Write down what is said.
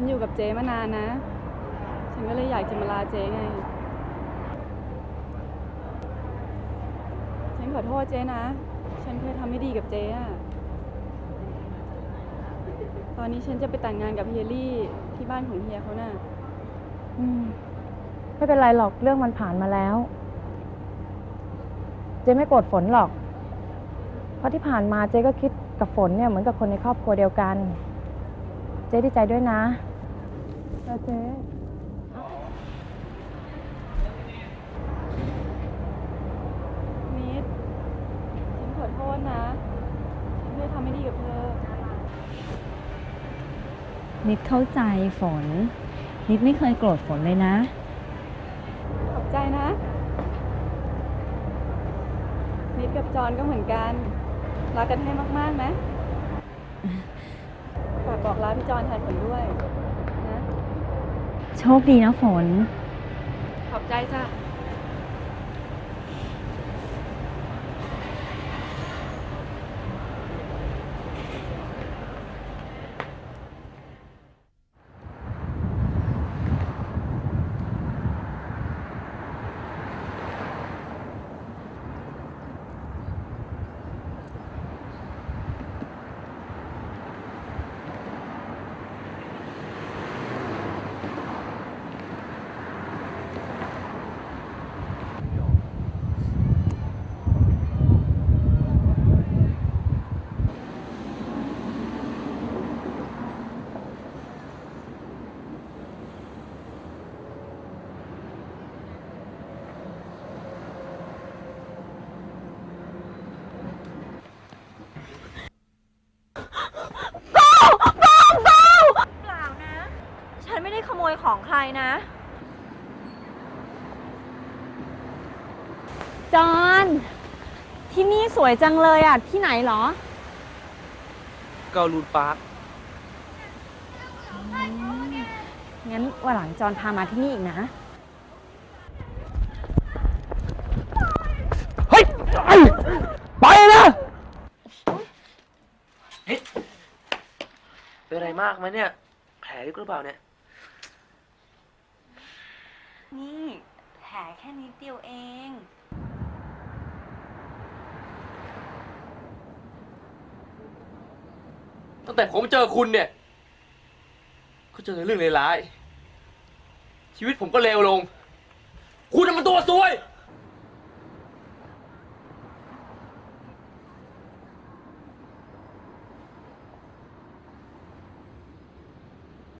ฉันอยู่กับเจมานานนะ ฉันก็เลยอยากจะมาลาเจไง ฉันขอโทษเจนะ ฉันเคยทำไม่ดีกับเจอะตอนนี้ฉันจะไปแต่งงานกับเฮียรี่ที่บ้านของเฮียเขาน่ะ อืม ไม่เป็นไรหรอกเรื่องมันผ่านมาแล้ว เจ๊ไม่โกรธฝนหรอก เพราะที่ผ่านมาเจ๊ก็คิดกับฝนเนี่ยเหมือนกับคนในครอบครัวเดียวกัน เจ๊ดีใจด้วยนะ จ้าเจ๊นิดฉันขอโทษนะ ฉันเคยทำไม่ดีกับเธอ นิดเข้าใจฝน นิดไม่เคยโกรธฝนเลยนะ ขอบใจนะ นิดกับจอนก็เหมือนกัน รักกันให้มากๆนะฝากบอกลาพี่จอนแทนผลด้วยนะ โชคดีนะฝน ขอบใจจ้ะ เปล่านะ ฉันไม่ได้ขโมยของใครนะ จอนที่นี่สวยจังเลยอะ ที่ไหนเหรอ เกาลูนปาร์คงั้นวันหลังจอนพามาที่นี่อีกนะ เฮ้ยไอ้ไปนะเฮ้ย เป็นอะไรมากไหมเนี่ย แผลลึกหรือเปล่าเนี่ย นี่แผลแค่นิดเดียวเอง ตั้งแต่ผมเจอคุณเนี่ย ก็เจอเรื่องร้ายๆชีวิตผมก็เลวลง